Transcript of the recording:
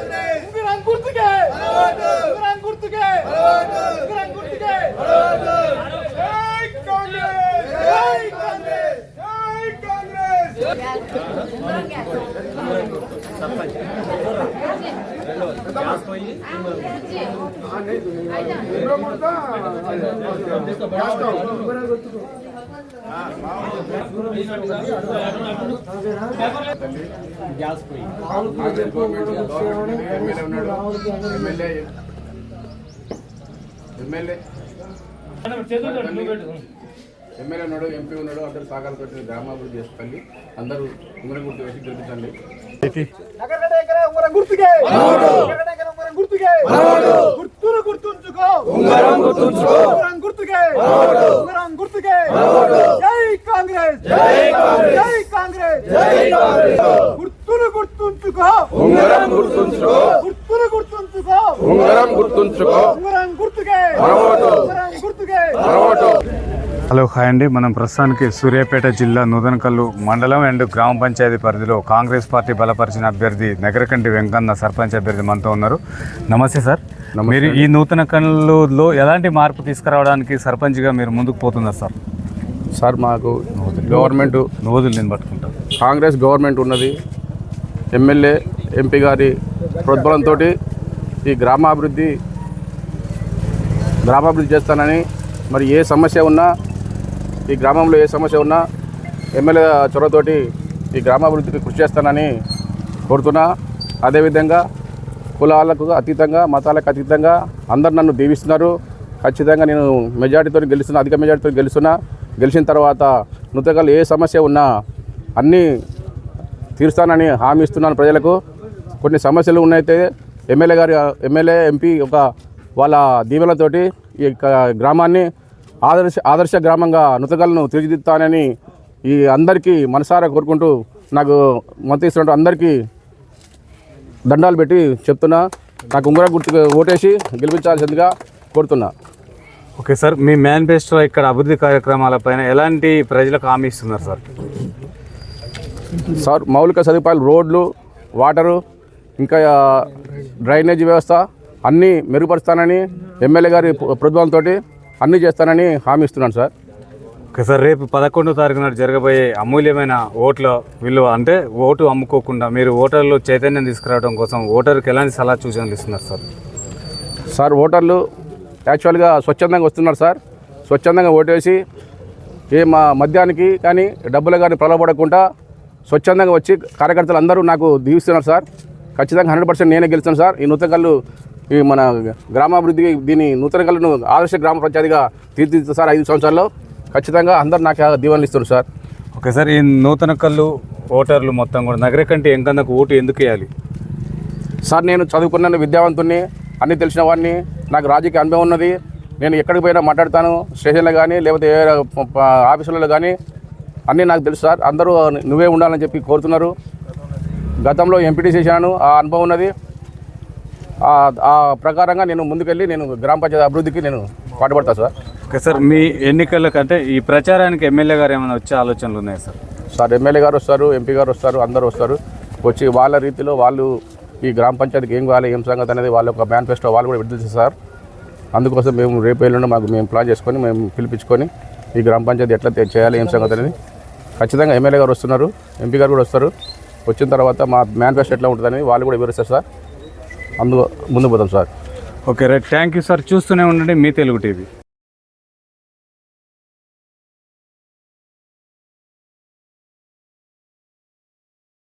ఉంగరం గుర్తుకే ఉంగరం గుర్తుకే ఉంగరం గుర్తుకే గ్యాస్ పోయి ఎమ్మెల్యే ఎమ్మెల్యే ఎమ్మెల్యే ఉన్నాడు ఎంపీ ఉన్నాడు అందరు సహకారంతో గ్రామాభివృద్ధి చేసుకోండి అందరూ ఉంగరం గుర్తు వేసి గెలిపించండి. గుర్తుకే? గుర్తుకే? గుర్తును గుర్తుంచుకో ఉంగరం గుర్తుకే ఉంగరం గుర్తుకే జై కాంగ్రెస్ జై కాంగ్రెస్ జై కాంగ్రెస్ జై కాంగ్రెస్ గుర్తును గుర్తుంచుకో ఉంగరం గుర్తుంచుకో. గుర్తును గుర్తుంచుకో. ఉంగరం గుర్తుంచుకో. హలో హాయ్ అండి. మనం ప్రస్తుతానికి సూర్యాపేట జిల్లా నూతనకల్లు మండలం అండ్ గ్రామ పంచాయతీ పరిధిలో కాంగ్రెస్ పార్టీ బలపరిచిన అభ్యర్థి నగరకంటి వెంకన్న సర్పంచ్ అభ్యర్థి మనతో ఉన్నారు. నమస్తే సార్. మీరు ఈ నూతన కల్లులో ఎలాంటి మార్పు తీసుకురావడానికి సర్పంచ్గా మీరు ముందుకు పోతున్నారు సార్? సార్ మాకు గవర్నమెంట్ నోదులు నేను పట్టుకుంటాను కాంగ్రెస్ గవర్నమెంట్ ఉన్నది. ఎమ్మెల్యే ఎంపీ గారి ప్రోద్బలంతో ఈ గ్రామాభివృద్ధి గ్రామాభివృద్ధి చేస్తానని మరి ఏ సమస్య ఉన్నా ఈ గ్రామంలో ఏ సమస్య ఉన్నా ఎమ్మెల్యే చొరవతోటి ఈ గ్రామాభివృద్ధికి కృషి చేస్తానని కోరుతున్నా. అదేవిధంగా కులాలకు అతీతంగా మతాలకు అతీతంగా అందరు నన్ను దీవిస్తున్నారు. ఖచ్చితంగా నేను మెజార్టీతో గెలుస్తున్నా అధిక మెజార్టీతో గెలుస్తున్నా. గెలిచిన తర్వాత నృతకాలు ఏ సమస్య ఉన్నా అన్నీ తీరుస్తానని హామీ ఇస్తున్నాను ప్రజలకు. కొన్ని సమస్యలు ఉన్నాయితే ఎమ్మెల్యే గారి ఎమ్మెల్యే ఎంపీ ఒక వాళ్ళ దీవెనతోటి ఈ గ్రామాన్ని ఆదర్శ ఆదర్శ గ్రామంగా నృతకలను తీర్చిదిద్దుతానని ఈ అందరికీ మనసారా కోరుకుంటూ నాకు ఇస్తున్నట్టు అందరికీ దండాలు పెట్టి చెప్తున్నా. నాకు ఉంగర గుర్తుకు ఓటేసి గెలిపించాల్సిందిగా కోరుతున్నా. ఓకే సార్ మీ మేనిఫెస్టో ఇక్కడ అభివృద్ధి కార్యక్రమాలపైన ఎలాంటి ప్రజలకు హామీ ఇస్తున్నారు సార్? సార్ మౌలిక సదుపాయాలు రోడ్లు వాటరు ఇంకా డ్రైనేజీ వ్యవస్థ అన్నీ మెరుగుపరుస్తానని ఎమ్మెల్యే గారి ప్రభుత్వంతో అన్నీ చేస్తానని హామీ ఇస్తున్నాను సార్. ఓకే సార్ రేపు పదకొండో తారీఖు నాడు జరగబోయే అమూల్యమైన ఓట్ల విలువ అంటే ఓటు అమ్ముకోకుండా మీరు ఓటర్లు చైతన్యం తీసుకురావడం కోసం ఓటర్కి ఎలాంటి సలహా సూచనలు ఇస్తున్నారు సార్? సార్ ఓటర్లు యాక్చువల్గా స్వచ్ఛందంగా వస్తున్నారు సార్. స్వచ్ఛందంగా ఓటేసి ఏ మా మద్యానికి కానీ డబ్బులు కానీ ప్రలోభపడకుండా స్వచ్ఛందంగా వచ్చి కార్యకర్తలు అందరూ నాకు దీవిస్తున్నారు సార్. ఖచ్చితంగా హండ్రెడ్ పర్సెంట్ నేనే గెలుస్తాను సార్. ఈ నూతనకల్లు ఈ మన గ్రామాభివృద్ధికి దీని నూతనకల్లును ఆదర్శ గ్రామ పంచాయతీగా తీర్చిదిద్దుతా సార్ ఐదు సంవత్సరాల్లో. ఖచ్చితంగా అందరూ నాకు దీవెనలు ఇస్తున్నారు సార్. ఓకే సార్ ఈ నూతన కళ్ళు ఓటర్లు మొత్తం కూడా నగర కంటే ఎంకన్నకు ఓటు ఎందుకు వేయాలి? సార్ నేను చదువుకున్న విద్యావంతుణ్ణి అన్ని తెలిసిన వాడిని. నాకు రాజకీయ అనుభవం ఉన్నది. నేను ఎక్కడికి పోయినా మాట్లాడతాను. స్టేషన్లో కానీ లేకపోతే ఏ ఆఫీసులలో కానీ. అన్నీ నాకు తెలుసు సార్. అందరూ నువ్వే ఉండాలని చెప్పి కోరుతున్నారు. గతంలో ఎంపీటీ చేశాను ఆ అనుభవం ఉన్నది. ఆ- ప్రకారంగా నేను ముందుకెళ్ళి నేను గ్రామ పంచాయతీ అభివృద్ధికి నేను పాటుపడతాను సార్. ఓకే సార్ మీ ఎన్నికలకు అంటే ఈ ప్రచారానికి ఎమ్మెల్యే గారు ఏమైనా వచ్చే ఆలోచనలు ఉన్నాయి సార్? సార్ ఎమ్మెల్యే గారు వస్తారు ఎంపీ గారు వస్తారు అందరూ వస్తారు. వచ్చి వాళ్ళ రీతిలో వాళ్ళు ఈ గ్రామ పంచాయతీకి ఏం కావాలి ఏం సంగతి అనేది వాళ్ళ ఒక మేనిఫెస్టో వాళ్ళు కూడా విడుదల చేస్తారు సార్. అందుకోసం మేము రేపు ఎల్లుండి మాకు మేము ప్లాన్ చేసుకొని మేము పిలిపించుకొని ఈ గ్రామ పంచాయతీ ఎట్లా చేయాలి ఏం సంగతి అనేది ఖచ్చితంగా ఎమ్మెల్యే గారు వస్తున్నారు ఎంపీ గారు కూడా వస్తారు. వచ్చిన తర్వాత మా మేనిఫెస్టో ఎట్లా ఉంటుందని వాళ్ళు కూడా వివరిస్తారు సార్. అందు ముందు పోతాం sir. Okay right. Thank you sir. చూస్తూనే ఉండండి మీ తెలుగు టీవీ.